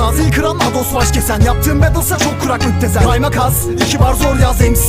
Araziyi kıran Ados baş kesen Yaptığım battlesa çok kurak müptezel. Rayma kas iki bar zor yaz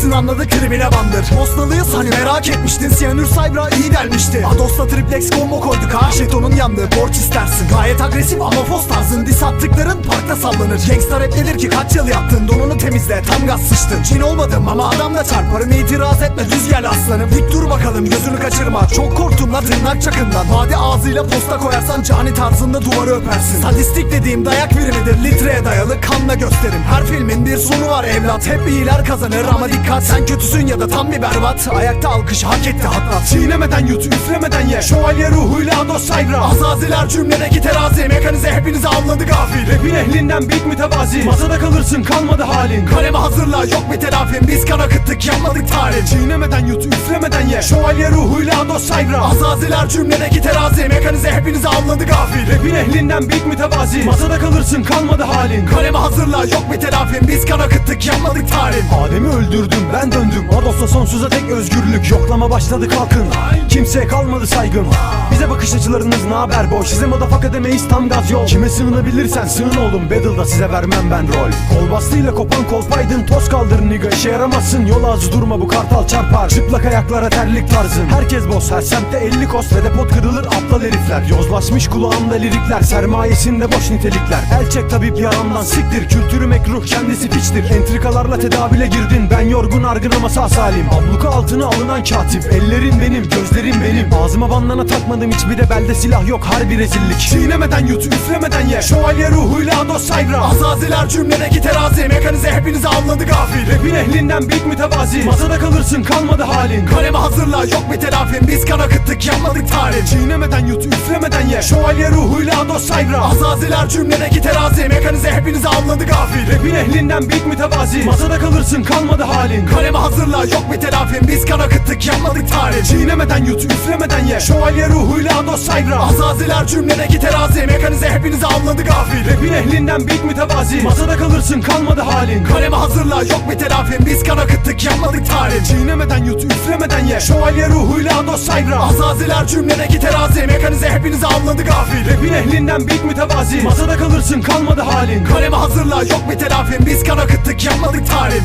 MC'sin anladı klibine bandır. Bosnalıyız hani merak etmiştin. Siyanür Saybra iyi delmişti Ados'la triplex combo koyduk. Ha Jetonun yandı. Borç istersin. Gayet agresif ama fos tarzın. Dis attıkların parkta sallanır. Gangsta rap nedir ki? Kaç yıl yaptın? Donunu temizle. Tam gaz sıçtın. Çin olmadım ama adamla çarparım. İtiraz etme. Düz gel aslanım. Dik dur bakalım. Gözünü kaçırma. Çok korktum la tırnak çakından. Vade ağzıyla posta koyarsan cani tarzında duvarı öpersin. Sadistik dediğim dayak birimidir. Litreye dayalı kanla gösterim. Her filmin bir sonu var evlat. Hep iyiler kazanır ama dikkat Sen kötüsün ya da tam bir berbat. Ayakta alkış hak etti hatta Çiğnemeden yut, üflemeden ye. Şövalye ruhuyla Ados Saybra Azaziler cümledeki terazi. Mekanize hepinizi avladı gafil. Rapin ehlinden big mütevazi. Masada kalırsın kalmadı halin. Kalemi hazırla yok bir telafim Biz kan akıttık yanmadık tarih. Çiğnemeden yut, üflemeden ye. Şövalye ruhuyla Ados Saybra Azaziler cümledeki terazi. Mekanize hepinizi avladı gafil. Rapin ehlinden big mütevazi. Masada kalırsın kalmadı halin. Kalemi hazırla yok bir telafim Biz kan akıttık yanmadık tarih. Adem'i öldürdüm ben döndüm Ados'la sonsuza tek özgürlük. Yoklama başladı kalkın. Kimseye kalmadı saygım. Bize bakış açılarınız naber boş. Size modafaka demeyiz tam gaz yol. Kime sığınabilirsen sığın oğlum Battle'da size vermem ben rol. Kol bastığıyla kopan kolpaydın Toz kaldır niga. İşe yaramazsın Yol ağzı durma bu kartal çarpar. Çıplak ayaklara terlik tarzın. Herkes boss her semtte 50 kos Ve de pot kırılır aptal herifler. Yozlaşmış kulağımda lirikler Sermayesinde boş nitelikler. El çek tabip yalandan siktir Kültürü mekruh kendisi piçtir. Entrikalarla tedavile girdin Ben yorgun argın ama sağ salim Abluka altına alınan katip. Ellerin benim gözlerim benim. Ağzıma bandana takmadım hiçbir de belde silah yok. Harbi rezillik. Çiğnemeden yut üflemeden ye. Şövalye ruhuyla Ados Saybra. Azaziler cümledeki terazi. Mekanize hepinizi avladı gafil. Rapin ehlinden big mütevazi. Masada kalırsın kalmadı halin. Kalemi hazırla yok bir telafim Biz kan akıttık yanmadık tarih. Çiğnemeden yut üflemeden ye. Şövalye ruhuyla Ados Saybra. Azaziler cümledeki terazi. Mekanize hepinizi avladı gafil. Rapin ehlinden big mütevazi. Masada kalırsın kalmadı halin Kalemi hazırla yok bir telafim Biz kan akıttık yanmadık tarih. Çiğnemeden yut üflemeden ye. Şövalye ruhuyla Ados Saybra Azaziler cümledeki terazi. Mekanize hepinizi avladı gafil. Rapin ehlinden big mütevazi. Masada kalırsın kalmadı halin. Kalemi hazırla yok bir telafim Biz kan akıttık yanmadık tarih. Çiğnemeden yut üflemeden ye. Şövalye ruhuyla Ados Saybra Azaziler cümledeki terazi. Mekanize hepinizi avladı gafil. Rapin ehlinden big mütevazi. Masada kalırsın kalmadı halin. Kalemi hazırla yok bir telafim Biz kan akıttık yanmadık tarih